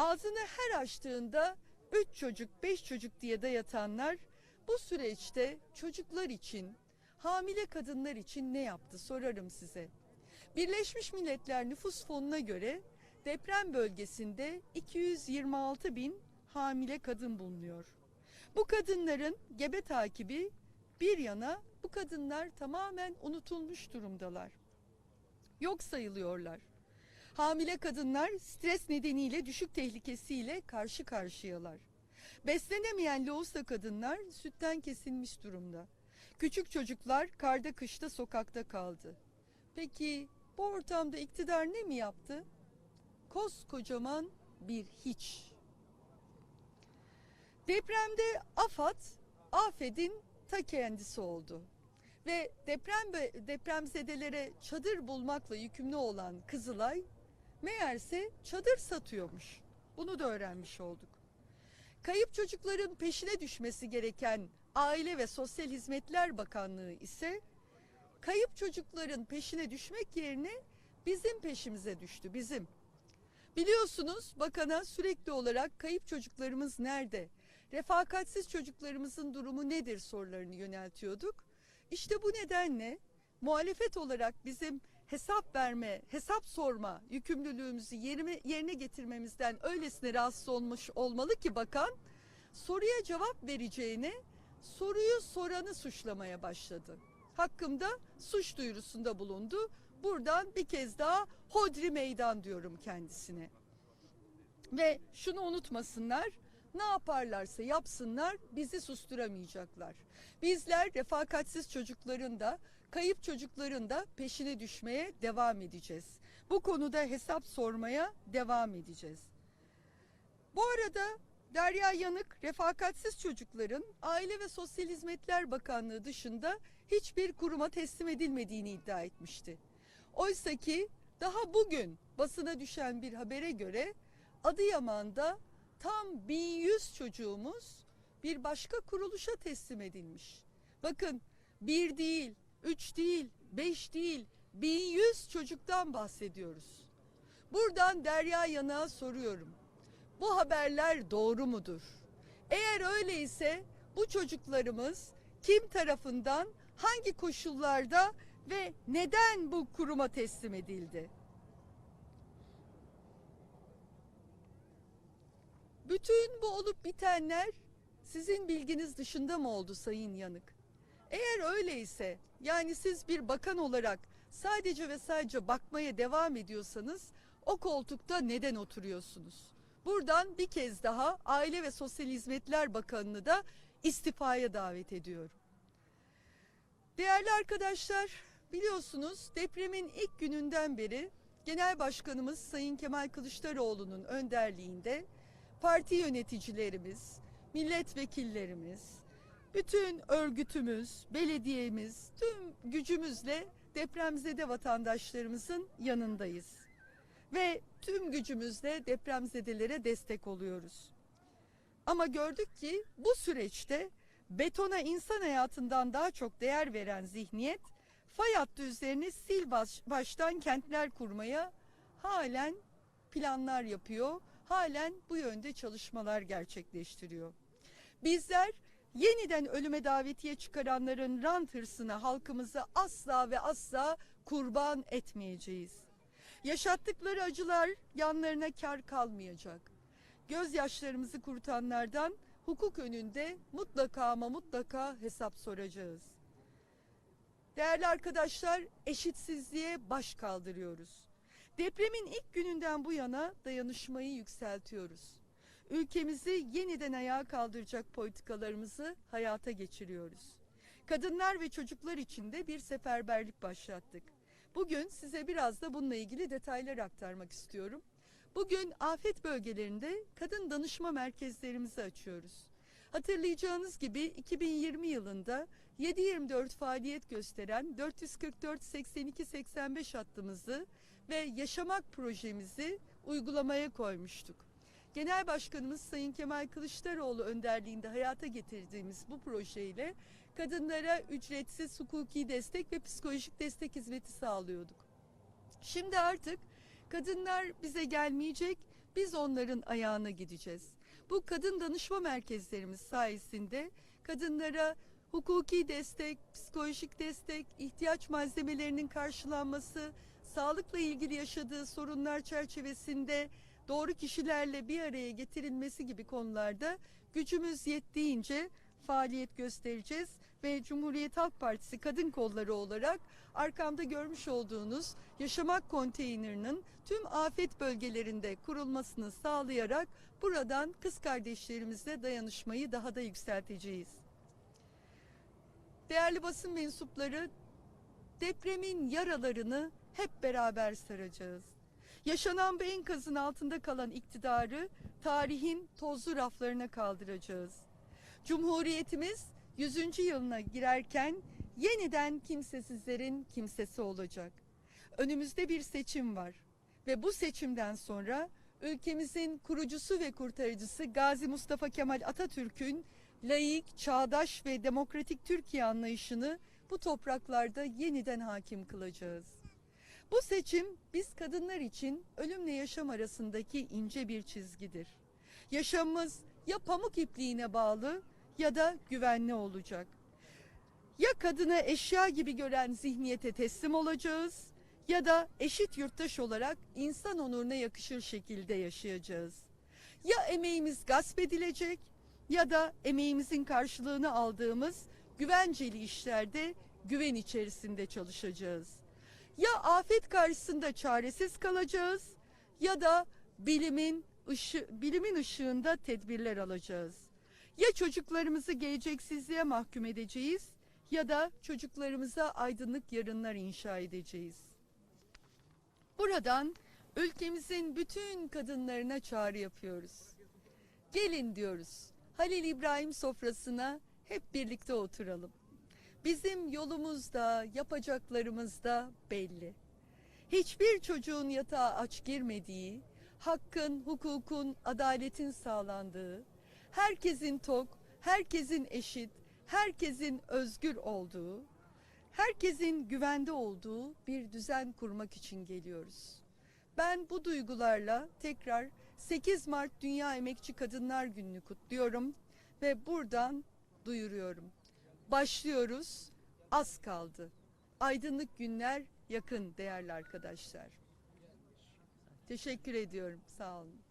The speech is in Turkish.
Ağzını her açtığında üç çocuk, beş çocuk diye dayatanlar bu süreçte çocuklar için, hamile kadınlar için ne yaptı sorarım size. Birleşmiş Milletler Nüfus Fonu'na göre deprem bölgesinde 226 bin hamile kadın bulunuyor. Bu kadınların gebe takibi bir yana bu kadınlar tamamen unutulmuş durumdalar. Yok sayılıyorlar. Hamile kadınlar stres nedeniyle düşük tehlikesiyle karşı karşıyalar. Beslenemeyen loğusa kadınlar sütten kesilmiş durumda. Küçük çocuklar karda kışta sokakta kaldı. Peki bu ortamda iktidar ne mi yaptı? Koskocaman bir hiç. Depremde AFAD, afedin ta kendisi oldu. Ve deprem depremzedelere çadır bulmakla yükümlü olan Kızılay meğerse çadır satıyormuş. Bunu da öğrenmiş olduk. Kayıp çocukların peşine düşmesi gereken Aile ve Sosyal Hizmetler Bakanlığı ise kayıp çocukların peşine düşmek yerine bizim peşimize düştü, bizim. Biliyorsunuz bakana sürekli olarak kayıp çocuklarımız nerede? Refakatsiz çocuklarımızın durumu nedir sorularını yöneltiyorduk. İşte bu nedenle muhalefet olarak bizim hesap verme, hesap sorma yükümlülüğümüzü yerine, yerine getirmemizden öylesine rahatsız olmuş olmalı ki bakan soruya cevap vereceğine soruyu soranı suçlamaya başladı. Hakkımda suç duyurusunda bulundu. Buradan bir kez daha hodri meydan diyorum kendisine. Ve şunu unutmasınlar. Ne yaparlarsa yapsınlar bizi susturamayacaklar. Bizler refakatsiz çocukların da kayıp çocukların da peşine düşmeye devam edeceğiz. Bu konuda hesap sormaya devam edeceğiz. Bu arada Derya Yanık refakatsiz çocukların Aile ve Sosyal Hizmetler Bakanlığı dışında hiçbir kuruma teslim edilmediğini iddia etmişti. Oysa ki daha bugün basına düşen bir habere göre Adıyaman'da tam 1100 çocuğumuz bir başka kuruluşa teslim edilmiş. Bakın bir değil, üç değil, beş değil, 1100 çocuktan bahsediyoruz. Buradan Derya Yanık'a soruyorum. Bu haberler doğru mudur? Eğer öyleyse bu çocuklarımız kim tarafından, hangi koşullarda ve neden bu kuruma teslim edildi? Bütün bu olup bitenler sizin bilginiz dışında mı oldu Sayın Yanık? Eğer öyleyse yani siz bir bakan olarak sadece ve sadece bakmaya devam ediyorsanız o koltukta neden oturuyorsunuz? Buradan bir kez daha Aile ve Sosyal Hizmetler Bakanı'nı da istifaya davet ediyorum. Değerli arkadaşlar, biliyorsunuz depremin ilk gününden beri Genel Başkanımız Sayın Kemal Kılıçdaroğlu'nun önderliğinde parti yöneticilerimiz, milletvekillerimiz, bütün örgütümüz, belediyemiz, tüm gücümüzle depremzede vatandaşlarımızın yanındayız. Ve tüm gücümüzle depremzedelere destek oluyoruz. Ama gördük ki bu süreçte betona insan hayatından daha çok değer veren zihniyet fay hattı üzerine sil baş, baştan kentler kurmaya halen planlar yapıyor. Halen bu yönde çalışmalar gerçekleştiriyor. Bizler yeniden ölüme davetiye çıkaranların rant hırsına halkımızı asla ve asla kurban etmeyeceğiz. Yaşattıkları acılar yanlarına kar kalmayacak. Gözyaşlarımızı kurutanlardan hukuk önünde mutlaka ama mutlaka hesap soracağız. Değerli arkadaşlar, eşitsizliğe baş kaldırıyoruz. Depremin ilk gününden bu yana dayanışmayı yükseltiyoruz. Ülkemizi yeniden ayağa kaldıracak politikalarımızı hayata geçiriyoruz. Kadınlar ve çocuklar için de bir seferberlik başlattık. Bugün size biraz da bununla ilgili detaylar aktarmak istiyorum. Bugün afet bölgelerinde kadın danışma merkezlerimizi açıyoruz. Hatırlayacağınız gibi 2020 yılında 7-24 faaliyet gösteren 444 82 85 hattımızı ve yaşamak projemizi uygulamaya koymuştuk. Genel Başkanımız Sayın Kemal Kılıçdaroğlu önderliğinde hayata getirdiğimiz bu projeyle kadınlara ücretsiz hukuki destek ve psikolojik destek hizmeti sağlıyorduk. Şimdi artık kadınlar bize gelmeyecek, Biz onların ayağına gideceğiz. Bu kadın danışma merkezlerimiz sayesinde kadınlara hukuki destek, psikolojik destek, ihtiyaç malzemelerinin karşılanması, sağlıkla ilgili yaşadığı sorunlar çerçevesinde doğru kişilerle bir araya getirilmesi gibi konularda gücümüz yettiğince faaliyet göstereceğiz ve Cumhuriyet Halk Partisi kadın kolları olarak arkamda görmüş olduğunuz yaşamak konteynerinin tüm afet bölgelerinde kurulmasını sağlayarak buradan kız kardeşlerimizle dayanışmayı daha da yükselteceğiz. Değerli basın mensupları depremin yaralarını hep beraber saracağız. Yaşanan bu enkazın altında kalan iktidarı tarihin tozlu raflarına kaldıracağız. Cumhuriyetimiz 100. yılına girerken yeniden kimsesizlerin kimsesi olacak. Önümüzde bir seçim var ve bu seçimden sonra ülkemizin kurucusu ve kurtarıcısı Gazi Mustafa Kemal Atatürk'ün laik, çağdaş ve demokratik Türkiye anlayışını bu topraklarda yeniden hakim kılacağız. Bu seçim biz kadınlar için ölümle yaşam arasındaki ince bir çizgidir. Yaşamımız ya pamuk ipliğine bağlı ya da güvenli olacak. Ya kadını eşya gibi gören zihniyete teslim olacağız ya da eşit yurttaş olarak insan onuruna yakışır şekilde yaşayacağız. Ya emeğimiz gasp edilecek ya da emeğimizin karşılığını aldığımız güvenceli işlerde güven içerisinde çalışacağız. Ya afet karşısında çaresiz kalacağız ya da bilimin ışı, bilimin ışığında tedbirler alacağız. Ya çocuklarımızı geleceksizliğe mahkum edeceğiz ya da çocuklarımıza aydınlık yarınlar inşa edeceğiz. Buradan ülkemizin bütün kadınlarına çağrı yapıyoruz. Gelin diyoruz. Halil İbrahim sofrasına hep birlikte oturalım. Bizim yolumuzda, yapacaklarımızda belli. Hiçbir çocuğun yatağa aç girmediği, hakkın, hukukun, adaletin sağlandığı, herkesin tok, herkesin eşit, herkesin özgür olduğu, herkesin güvende olduğu bir düzen kurmak için geliyoruz. Ben bu duygularla tekrar 8 Mart Dünya Emekçi Kadınlar Günü'nü kutluyorum ve buradan duyuruyorum. Başlıyoruz, az kaldı. Aydınlık günler yakın değerli arkadaşlar. Teşekkür ediyorum, sağ olun.